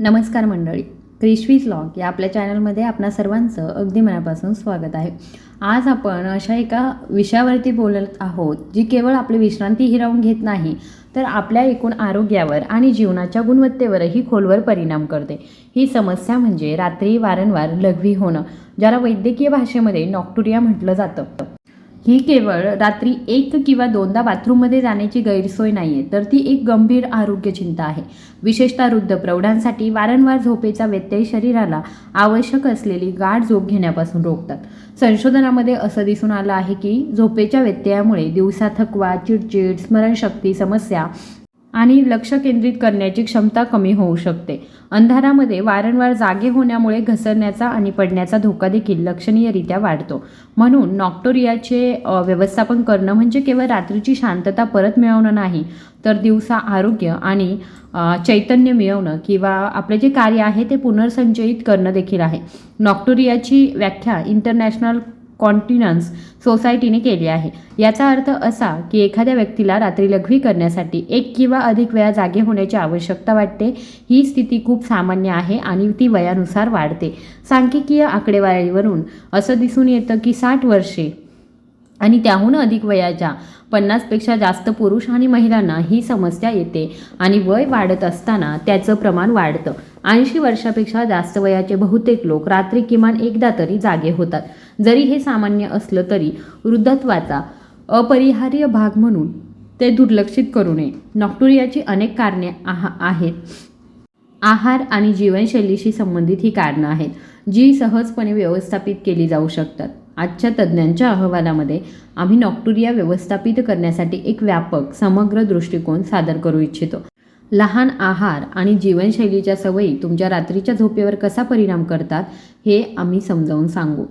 नमस्कार मंडळी. क्रिशवीज लॉग या आपल्या चॅनलमध्ये आपणा सर्वांचं अगदी मनापासून स्वागत आहे. आज आपण अशा एका विषयावरती बोलत आहोत जी केवळ आपली विश्रांती हिरावून घेत नाही तर आपल्या एकूण आरोग्यावर आणि जीवनाच्या गुणवत्तेवरही खोलवर परिणाम करते. ही समस्या म्हणजे रात्री वारंवार लघवी होणं ज्याला वैद्यकीय भाषेमध्ये नॉक्टुरिया म्हटलं जातं. ही केवळ रात्री एक किंवा दोनदा बाथरूममध्ये जाण्याची गैरसोय नाही आहे तर ती एक गंभीर आरोग्य चिंता आहे. विशेषतः वृद्ध प्रौढांसाठी वारंवार झोपेचा व्यत्यय शरीराला आवश्यक असलेली गाढ झोप घेण्यापासून रोखतात. संशोधनामध्ये असं दिसून आलं आहे की झोपेच्या व्यत्ययामुळे दिवसा थकवा चिडचिड स्मरणशक्ती समस्या आणि लक्ष केंद्रित करण्याची क्षमता कमी होऊ शकते. अंधारामध्ये वारंवार जागे होण्यामुळे घसरण्याचा आणि पडण्याचा धोका देखील लक्षणीयरित्या वाढतो. म्हणून नॉक्टोरियाचे व्यवस्थापन करणं म्हणजे केवळ रात्रीची शांतता परत मिळवणं नाही तर दिवसा आरोग्य आणि चैतन्य मिळवणं किंवा आपले जे कार्य आहे ते पुनर्संचयित करणं देखील आहे. नॉक्टोरियाची व्याख्या इंटरनॅशनल कॉन्टिनन्स सोसायटीने केली आहे. याचा अर्थ असा की एखाद्या व्यक्तीला रात्री लघवी करण्यासाठी एक किंवा अधिक वेळा जागे होण्याची आवश्यकता वाटते. ही स्थिती खूप सामान्य आहे आणि ती वयानुसार वाढते. सांख्यिकीय आकडेवारीवरून असं दिसून येतं की साठ वर्षे आणि त्याहून अधिक वयाच्या पन्नासपेक्षा जास्त पुरुष आणि महिलांना ही समस्या येते आणि वय वाढत असताना त्याचं प्रमाण वाढतं. ऐंशी वर्षापेक्षा जास्त वयाचे बहुतेक लोक रात्री किमान एकदा तरी जागे होतात. जरी हे सामान्य असलं तरी वृद्धत्वाचा अपरिहार्य भाग म्हणून ते दुर्लक्षित करू नये. नॉक्टुरियाची अनेक कारणे आहा आहेत. आहार आणि जीवनशैलीशी संबंधित ही कारणं आहेत जी सहजपणे व्यवस्थापित केली जाऊ शकतात. आजच्या तज्ज्ञांच्या अहवालामध्ये आम्ही नॉक्टुरिया व्यवस्थापित करण्यासाठी एक व्यापक समग्र दृष्टिकोन सादर करू इच्छितो. लहान आहार आणि जीवनशैलीच्या सवयी तुमच्या रात्रीच्या झोपेवर कसा परिणाम करतात हे आम्ही समजावून सांगू.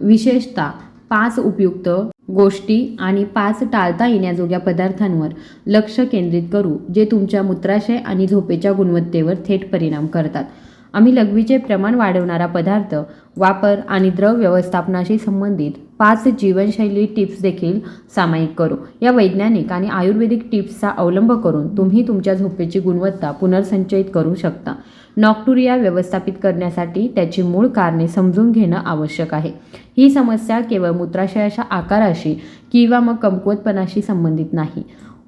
विशेषतः पाच उपयुक्त गोष्टी आणि पाच टाळता येण्याजोग्या पदार्थांवर लक्ष केंद्रित करू जे तुमच्या मूत्राशय आणि झोपेच्या गुणवत्तेवर थेट परिणाम करतात. आम्ही लघवीचे प्रमाण वाढवणारा पदार्थ वापर आणि द्रव व्यवस्थापनाशी संबंधित पाच जीवनशैली टिप्स देखील सामायिक करू. या वैज्ञानिक आणि आयुर्वेदिक टिप्सचा अवलंब करून तुम्ही तुमच्या झोपेची गुणवत्ता पुनर्संचयित करू शकता. नॉक्टुरिया व्यवस्थापित करण्यासाठी त्याची मूळ कारणे समजून घेणं आवश्यक आहे. ही समस्या केवळ मूत्राशयाच्या आकाराशी किंवा मग कमकुवतपणाशी संबंधित नाही.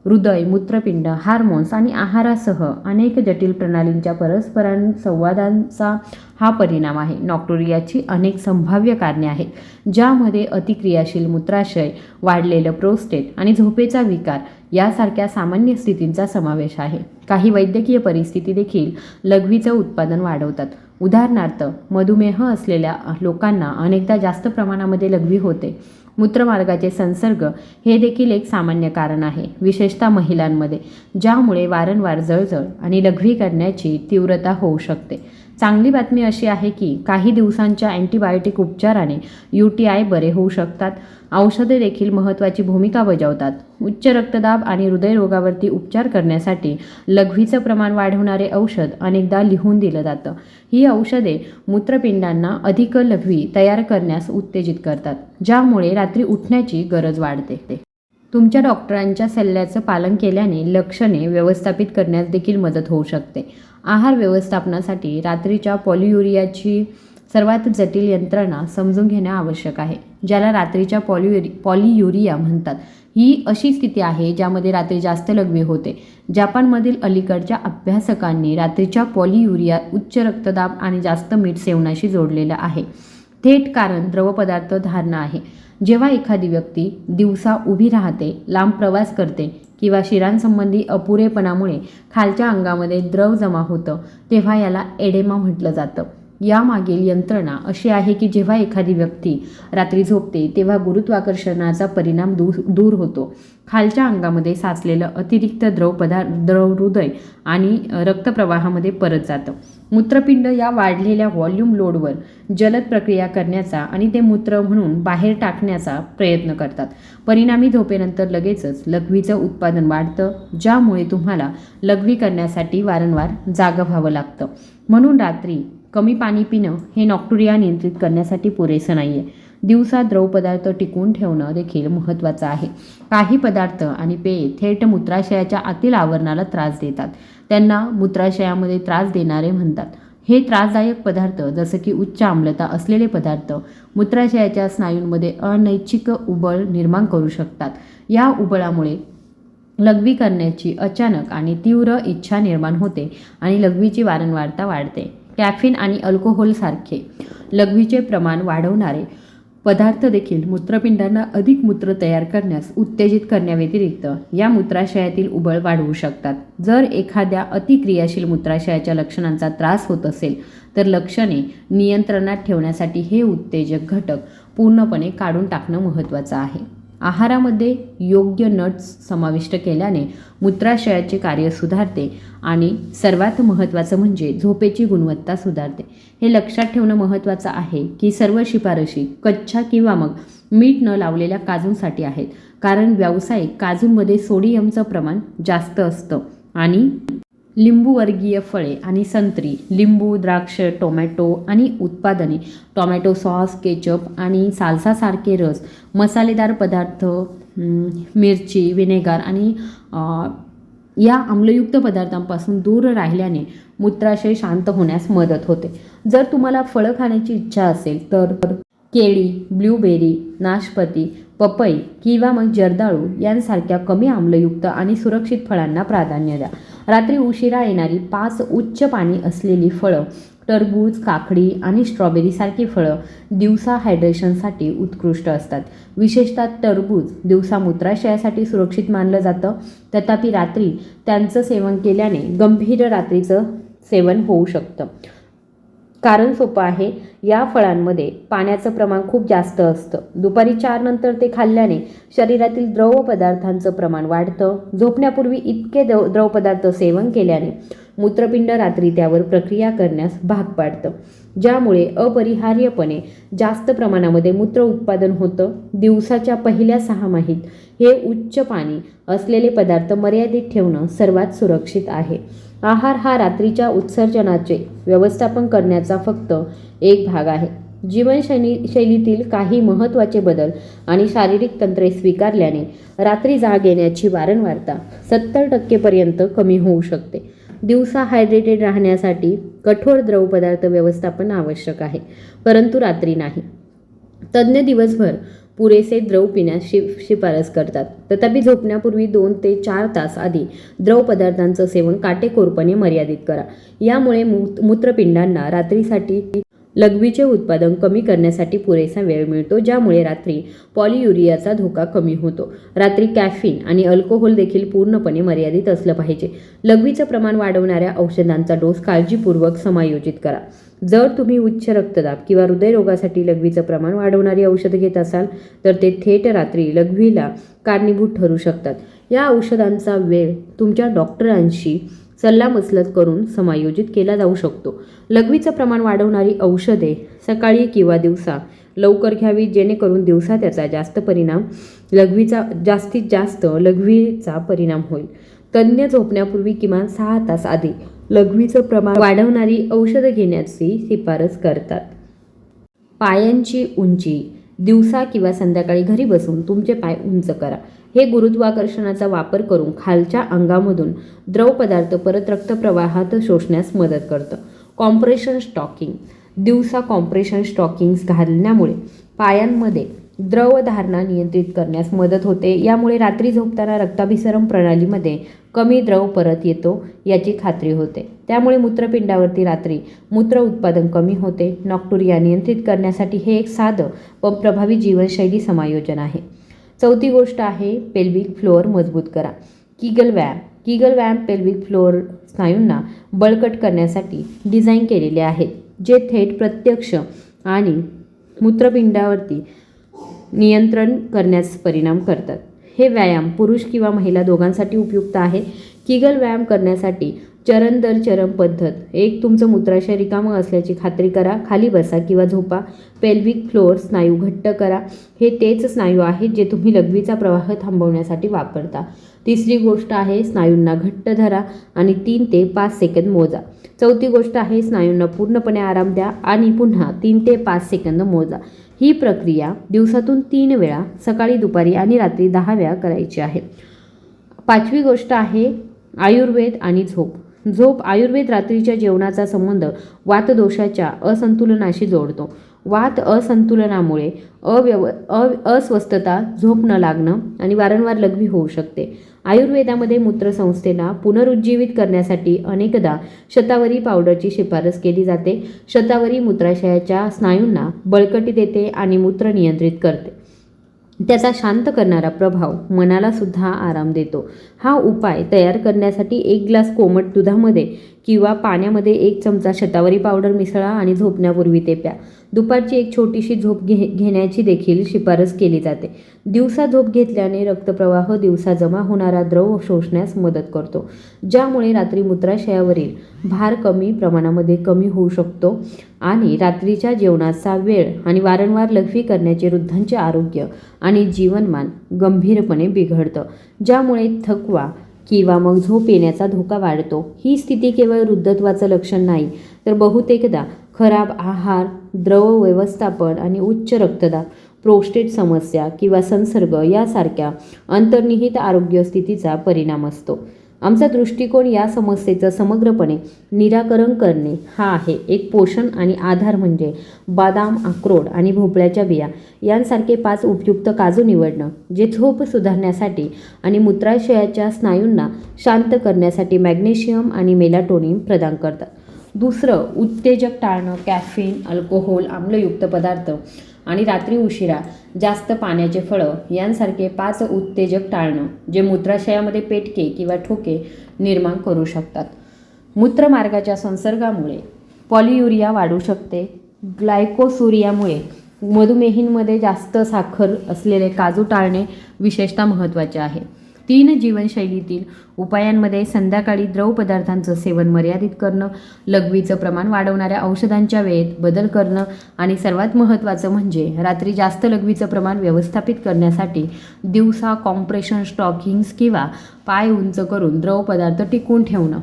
हृदय मूत्रपिंड हार्मोन्स आणि आहारासह अनेक जटिल प्रणालींच्या परस्परांसंवादांचा हा परिणाम आहे. नॉक्टोरियाची अनेक संभाव्य कारणे आहेत ज्यामध्ये अतिक्रियाशील मूत्राशय वाढलेलं प्रोस्टेट आणि झोपेचा विकार यासारख्या सामान्य स्थितींचा समावेश आहे. काही वैद्यकीय परिस्थिती देखील लघवीचं उत्पादन वाढवतात. उदाहरणार्थ मधुमेह असलेल्या लोकांना अनेकदा जास्त प्रमाणामध्ये लघवी होते. मूत्रमार्गाचे संसर्ग हे देखील एक सामान्य कारण आहे विशेषतः महिलांमध्ये ज्यामुळे वारंवार जळजळ आणि लघवी करण्याची तीव्रता होऊ शकते. चांगली बातमी अशी आहे की काही दिवसांच्या अँटीबायोटिक उपचाराने यू टी आय बरे होऊ शकतात. औषधे देखील महत्त्वाची भूमिका बजावतात. उच्च रक्तदाब आणि हृदयरोगावरती उपचार करण्यासाठी लघवीचं प्रमाण वाढवणारे औषध अनेकदा लिहून दिलं जातं. ही औषधे मूत्रपिंडांना अधिक लघवी तयार करण्यास उत्तेजित करतात ज्यामुळे रात्री उठण्याची गरज वाढते. तुमच्या डॉक्टरांच्या सल्ल्याचं पालन केल्याने लक्षणे व्यवस्थापित करण्यास देखील मदत होऊ शकते. आहार व्यवस्थापनासाठी रात्रीच्या पॉलियुरियाची सर्वात जटिल यंत्रणा समजून घेणे आवश्यक आहे ज्याला रात्रीच्या पॉलियुरि पॉलियुरिया म्हणतात. ही अशी स्थिती आहे ज्यामध्ये रात्री जास्त लघवी होते. जपानमधील अलीकडच्या अभ्यासकांनी रात्रीच्या पॉलियुरिया उच्च रक्तदाब आणि जास्त मीठ सेवनाशी जोडलेलं आहे. थेट कारण द्रवपदार्थ धारणा आहे. जेव्हा एखादी व्यक्ती दिवसा उभी राहते लांब प्रवास करते किंवा शिरांसंबंधी अपुरेपणामुळे खालच्या अंगामध्ये द्रव जमा होतं तेव्हा याला एडेमा म्हटलं जातं. यामागील यंत्रणा अशी आहे की जेव्हा एखादी व्यक्ती रात्री झोपते तेव्हा गुरुत्वाकर्षणाचा परिणाम दूर दूर होतो. खालच्या अंगामध्ये साचलेलं अतिरिक्त द्रव पदार्थ द्रव हृदय आणि रक्तप्रवाहामध्ये परत जातं. मूत्रपिंड या वाढलेल्या व्हॉल्यूम लोडवर जलद प्रक्रिया करण्याचा आणि ते मूत्र म्हणून बाहेर टाकण्याचा प्रयत्न करतात. परिणामी झोपेनंतर लगेचच लघवीचं उत्पादन वाढतं ज्यामुळे तुम्हाला लघवी करण्यासाठी वारंवार जागं व्हावं लागतं. म्हणून रात्री कमी पाणी पिणं हे नॉक्टुरिया नियंत्रित करण्यासाठी पुरेसं नाही आहे दिवसा द्रव पदार्थ टिकवून ठेवणं देखील महत्त्वाचं आहे. काही पदार्थ आणि पेये थेट मूत्राशयाच्या आतील आवरणाला त्रास देतात. त्यांना मूत्राशयामध्ये त्रास देणारे म्हणतात. हे त्रासदायक पदार्थ जसं की उच्च आम्लता असलेले पदार्थ मूत्राशयाच्या स्नायूंमध्ये अनैच्छिक उबळ निर्माण करू शकतात. या उबळामुळे लघवी करण्याची अचानक आणि तीव्र इच्छा निर्माण होते आणि लघवीची वारंवारता वाढते. कॅफिन आणि अल्कोहोलसारखे लघवीचे प्रमाण वाढवणारे पदार्थ देखील मूत्रपिंडांना अधिक मूत्र तयार करण्यास उत्तेजित करण्याव्यतिरिक्त या मूत्राशयातील उबळ वाढवू शकतात. जर एखाद्या अतिक्रियाशील मूत्राशयाच्या लक्षणांचा त्रास होत असेल तर लक्षणे नियंत्रणात ठेवण्यासाठी हे उत्तेजक घटक पूर्णपणे काढून टाकणं महत्त्वाचं आहे. आहारामध्ये योग्य नट्स समाविष्ट केल्याने मूत्राशयाचे कार्य सुधारते आणि सर्वात महत्त्वाचं म्हणजे झोपेची गुणवत्ता सुधारते. हे लक्षात ठेवणं महत्त्वाचं आहे की सर्व शिफारशी कच्च्या किंवा मग मीठ न लावलेल्या काजूंसाठी आहेत. कारण व्यावसायिक काजूंमध्ये सोडियमचं प्रमाण जास्त असतं आणि लिंबूवर्गीय फळे आणि संत्री लिंबू द्राक्ष टोमॅटो आणि उत्पादने. टोमॅटो सॉस केचप आणि साल्सासारखे रस मसालेदार पदार्थ मिरची विनेगर आणि या आम्लयुक्त पदार्थांपासून दूर राहिल्याने मूत्राशय शांत होण्यास मदत होते. जर तुम्हाला फळं खाण्याची इच्छा असेल तर केळी ब्लूबेरी नाशपती पपई किंवा मग जर्दाळू यांसारख्या कमी आम्लयुक्त आणि सुरक्षित फळांना प्राधान्य द्या. रात्री उशिरा येणारी पाच उच्च पाणी असलेली फळं टरबूज काकडी आणि स्ट्रॉबेरीसारखी फळं दिवसा हायड्रेशनसाठी उत्कृष्ट असतात. विशेषतः टरबूज दिवसा मूत्राशयासाठी सुरक्षित मानलं जातं. तथापि रात्री त्यांचं सेवन केल्याने गंभीर रात्रीचं सेवन होऊ शकतं. कारण सोपं आहे या फळांमध्ये पाण्याचं प्रमाण खूप जास्त असतं. दुपारी चार नंतर ते खाल्ल्याने शरीरातील द्रव पदार्थांचं प्रमाण वाढतं. झोपण्यापूर्वी इतके द्रव द्रवपदार्थ सेवन केल्याने मूत्रपिंड रात्री त्यावर प्रक्रिया करण्यास भाग पाडतं. ज्यामुळे अपरिहार्यपणे जास्त प्रमाणामध्ये मूत्र उत्पादन होतं. दिवसाच्या पहिल्या सहामाहीत हे उच्च पाणी असलेले पदार्थ मर्यादित ठेवणं सर्वात सुरक्षित आहे. आहार हा रात्रीच्या उत्सर्जनाचे व्यवस्थापन करण्याचा फक्त एक भाग आहे. जीवनशैली शैलीतील काही महत्त्वाचे बदल आणि शारीरिक तंत्रे स्वीकारल्याने रात्री जाग येण्याची वारंवारता सत्तर टक्केपर्यंत कमी होऊ शकते. दिवसा हायड्रेटेड राहण्यासाठी कठोर द्रवपदार्थ व्यवस्थापन आवश्यक आहे परंतु रात्री नाही. तज्ज्ञ दिवसभर पुरेसे द्रव पिण्यास शि शिफारस करतात. तथापि झोपण्यापूर्वी दोन ते चार तास आधी द्रव पदार्थांचं सेवन काटेकोरपणे मर्यादित करा. यामुळे मूत मूत्रपिंडांना रात्रीसाठी लघवीचे उत्पादन कमी करण्यासाठी पुरेसा वेळ मिळतो ज्यामुळे रात्री पॉलियुरियाचा धोका कमी होतो. रात्री कॅफिन आणि अल्कोहोल देखील पूर्णपणे मर्यादित असलं पाहिजे. लघवीचं प्रमाण वाढवणाऱ्या औषधांचा डोस काळजीपूर्वक समायोजित करा. जर तुम्ही उच्च रक्तदाब किंवा हृदयरोगासाठी लघवीचं प्रमाण वाढवणारी औषधं घेत असाल तर ते थेट रात्री लघवीला कारणीभूत ठरू शकतात. या औषधांचा वेळ तुमच्या डॉक्टरांशी सल्लामसलत करून समायोजित केला जाऊ शकतो. लघवीचं प्रमाण वाढवणारी औषधे सकाळी किंवा दिवसा लवकर घ्यावी जेणेकरून दिवसा त्याचा जास्त परिणाम लघवीचा जास्तीत जास्त लघवीचा परिणाम होईल. तज्ज्ञ झोपण्यापूर्वी किमान सहा तास आधी लघवीचं प्रमाण वाढवणारी औषधं घेण्याची शिफारस करतात. पायांची उंची दिवसा किंवा संध्याकाळी घरी बसून तुमचे पाय उंच करा. हे गुरुत्वाकर्षणाचा वापर करून खालच्या अंगामधून द्रव पदार्थ परत रक्तप्रवाहात शोषण्यास मदत करतं. कॉम्प्रेशन स्टॉकिंग दिवसा कॉम्प्रेशन स्टॉकिंग्स घालण्यामुळे पायांमध्ये द्रवधारणा नियंत्रित करण्यास मदत होते. यामुळे रात्री झोपताना रक्ताभिसरण प्रणालीमध्ये कमी द्रव परत येतो याची खात्री होते. त्यामुळे मूत्रपिंडावरती रात्री मूत्र उत्पादन कमी होते. नॉक्टुरिया नियंत्रित करण्यासाठी हे एक साधं व प्रभावी जीवनशैली समायोजन आहे. चौथी गोष्ट आहे पेल्विक फ्लोअर मजबूत करा. किगल व्यायाम. किगल व्यायाम पेल्विक फ्लोअर स्नायूंना बळकट करण्यासाठी डिझाईन केलेले आहेत जे थेट प्रत्यक्ष आणि मूत्रपिंडावरती नियंत्रण करण्यास परिणाम करतात. हे व्यायाम पुरुष किंवा महिला दोघांसाठी उपयुक्त आहे. किगल व्यायाम करण्यासाठी चरण दर चरण पद्धत एक तुमचं मूत्राशय रिकामं असल्याची खात्री करा खाली बसा किंवा झोपा पेल्विक फ्लोअर स्नायू घट्ट करा. हे तेच स्नायू आहेत जे तुम्ही लघवीचा प्रवाह थांबवण्यासाठी वापरता. तिसरी गोष्ट आहे स्नायूंना घट्ट धरा आणि तीन ते पाच सेकंद मोजा. चौथी गोष्ट आहे स्नायूंना पूर्णपणे आराम द्या आणि पुन्हा तीन ते पाच सेकंद मोजा. ही प्रक्रिया दिवसातून तीन वेळा सकाळी दुपारी आणि रात्री दहा वेळा करायची आहे. पाचवी गोष्ट आहे आयुर्वेद आणि झोप. झोप आयुर्वेद रात्रीच्या जेवणाचा संबंध वातदोषाच्या असंतुलनाशी जोडतो. वात असंतुलनामुळे अव्यव अ अस्वस्थता झोप न लागणं आणि वारंवार लघवी होऊ शकते. आयुर्वेदामध्ये मूत्रसंस्थेला पुनरुज्जीवित करण्यासाठी अनेकदा शतावरी पावडरची शिफारस केली जाते. शतावरी मूत्राशयाच्या स्नायूंना बळकटी देते आणि मूत्र नियंत्रित करते. त्याचा शांत करणारा प्रभाव मनाला सुद्धा आराम देतो. हा उपाय तयार करण्यासाठी एक ग्लास कोमट दुधामध्ये किंवा पाण्यामध्ये एक चमचा शतावरी पावडर मिसळा आणि झोपण्यापूर्वी ते प्या. दुपारची एक छोटीशी झोप घे घेण्याची देखील शिफारस केली जाते. दिवसा झोप घेतल्याने रक्तप्रवाह दिवसा जमा होणारा द्रव शोषण्यास मदत करतो ज्यामुळे रात्री मूत्राशयावरील भार कमी प्रमाणामध्ये कमी होऊ शकतो आणि रात्रीच्या जेवणाचा वेळ आणि वारंवार लघवी करण्याचे वृद्धांचे आरोग्य आणि जीवनमान गंभीरपणे बिघडतं ज्यामुळे थकवा किंवा मग झोप येण्याचा धोका वाढतो. ही स्थिती केवळ वृद्धत्वाचं लक्षण नाही तर बहुतेकदा खराब आहार द्रव व्यवस्थापन आणि उच्च रक्तदाब प्रोस्टेट समस्या किंवा संसर्ग यासारख्या अंतर्निहित आरोग्य स्थितीचा परिणाम असतो. आमचा दृष्टिकोन या समस्येचं समग्रपणे निराकरण करणे हा आहे. एक पोषण आणि आधार म्हणजे बदाम अक्रोड आणि भोपळ्याच्या बिया यांसारखे पाच उपयुक्त काजू निवडणं जे झोप सुधारण्यासाठी आणि मूत्राशयाच्या स्नायूंना शांत करण्यासाठी मॅग्नेशियम आणि मेलाटोनिन प्रदान करतात. दुसरं उत्तेजक टाळणं कॅफिन अल्कोहोल आम्लयुक्त पदार्थ आणि रात्री उशिरा जास्त पाण्याचे फळं यांसारखे पाच उत्तेजक टाळणं जे मूत्राशयामध्ये पेटके किंवा ठोके निर्माण करू शकतात. मूत्रमार्गाच्या संसर्गामुळे पॉलियुरिया वाढू शकते. ग्लायकोसुरियामुळे मधुमेहींमध्ये जास्त साखर असलेले काजू टाळणे विशेषतः महत्त्वाचे आहे. तीन जीवनशैलीतील उपायांमध्ये संध्याकाळी द्रव पदार्थांचं सेवन मर्यादित करणं लघवीचं प्रमाण वाढवणाऱ्या औषधांच्या वेळेत बदल करणं आणि सर्वात महत्त्वाचं म्हणजे रात्री जास्त लघवीचं प्रमाण व्यवस्थापित करण्यासाठी दिवसा कॉम्प्रेशन स्टॉकिंग्स किंवा पाय उंच करून द्रव पदार्थ टिकून ठेवणं.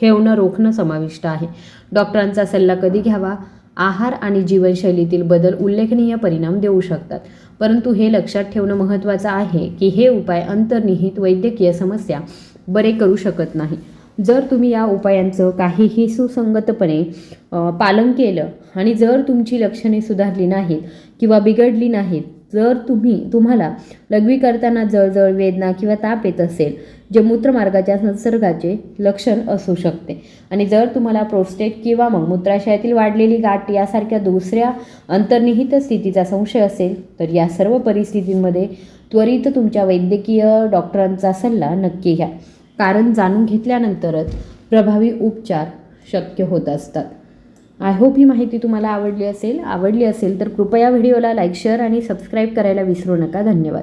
ठेवणं रोखणं समाविष्ट आहे. डॉक्टरांचा सल्ला कधी घ्यावा? आहार आणि जीवनशैलीतील बदल उल्लेखनीय परिणाम देऊ शकतात. परंतु हे लक्षात ठेवणं महत्त्वाचं आहे की हे उपाय अंतर्निहित वैद्यकीय समस्या बरे करू शकत नाही. जर तुम्ही या उपायांचं काहीही सुसंगतपणे पालन केलं आणि जर तुमची लक्षणे सुधारली नाहीत किंवा बिघडली नाहीत जर तुम्ही तुम्हाला लघवी करताना जळजळ वेदना किंवा ताप येत असेल जे मूत्रमार्गाच्या संसर्गाचे लक्षण असू शकते. आणि जर तुम्हाला प्रोस्टेट किंवा मग मूत्राशयातील वाढलेली गाठ यासारख्या दुसऱ्या अंतर्निहित स्थितीचा संशय असेल तर या सर्व परिस्थितींमध्ये त्वरित तुमच्या वैद्यकीय डॉक्टरांचा सल्ला नक्की घ्या. कारण जाणून घेतल्यानंतरच प्रभावी उपचार शक्य होत असतात. आय होप ही माहिती तुम्हाला आवडली असेल. आवडली असेल तर कृपया व्हिडिओला लाईक शेअर आणि सबस्क्राईब करायला विसरू नका. धन्यवाद.